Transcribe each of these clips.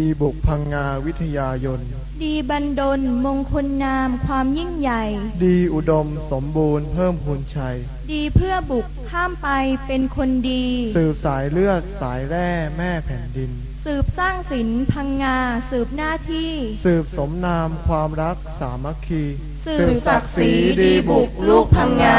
ดีบุกพังงาวิทยายน ดีบันดลมงคลนามความยิ่งใหญ่ ดีอุดมสมบูรณ์เพิ่มพูนชัย ดีเพื่อบุกข้ามไปเป็นคนดี สืบสายเลือดสายแร่แม่แผ่นดิน สืบสร้างศิลป์พังงาสืบหน้าที่ สืบสมนามความรักสามัคคี สืบศักดิ์ศรีดีบุกลูกพังงา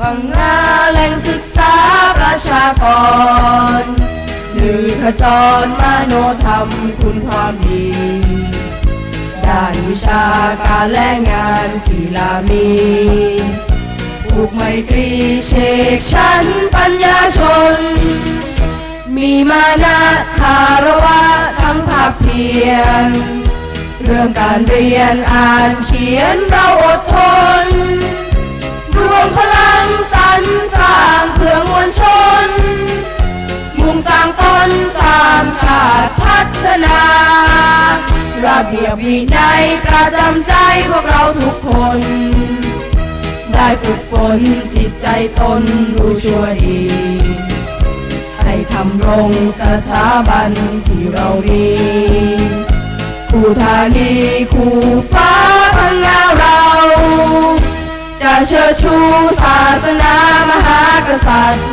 พังงาแหล่งศึกษาประชากรลือขจรมโนธรรมคุณความดี ด้านวิชาการและงานกีฬามีผูกไมตรีเชกชั้นปัญญาชน มีมานะคารวะทั้งภาคเพียรเรื่องการเรียนอ่านเขียนเราอดทน สร้างตนสร้างชาติพัฒนา ระเบียบวินัยประจำใจพวกเราทุกคน ได้ฝึกฝนจิตใจตนรู้ชั่วดีให้ทำรงสถาบันที่เรามีคู่ธานีคู่ฟ้าพังงาเรา จะเชิดชูศาสนามหากษัตริย์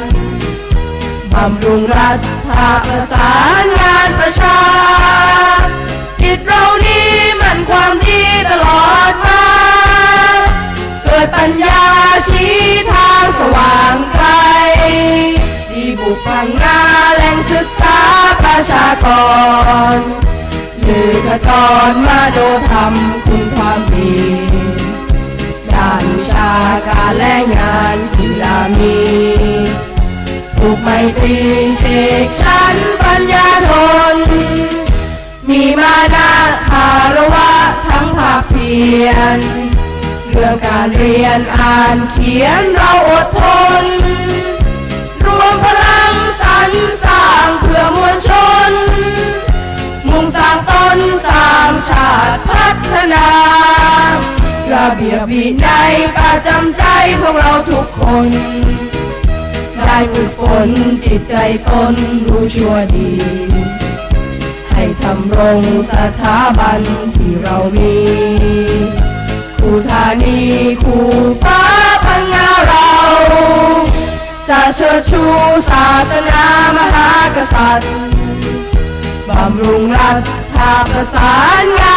บำรุงรัฐประสานงานประชาจิตเรานี้มันความดีตลอดมา เกิดปัญญาชี้ทางสว่างไกลดีบุกพังงาแหล่งศึกษาประชากรลือกระจรมาโดธรรมคุณความดีด้านวิชาการและงานกีฬามี กไมตรีเชกชันปัญญาชน มีมานะคารวะทั้งภาคเพียรเรื่องการเรียนอ่านเขียนเราอดทน รวมพลังสรรสร้างเพื่อมวลชน มุ่งสร้างตนสร้างชาติพัฒนาระเบียบวินัยประจำใจพวกเราทุกคน ได้ฝึกฝนจิตใจตนรู้ชั่วดี ให้ทำรงสถาบันที่เรามีคู่ธานีคู่ฟ้าพังงาเรา จะเชิดชูศาสนามหากษัตริย์บำรุงรัฐประสานงานปร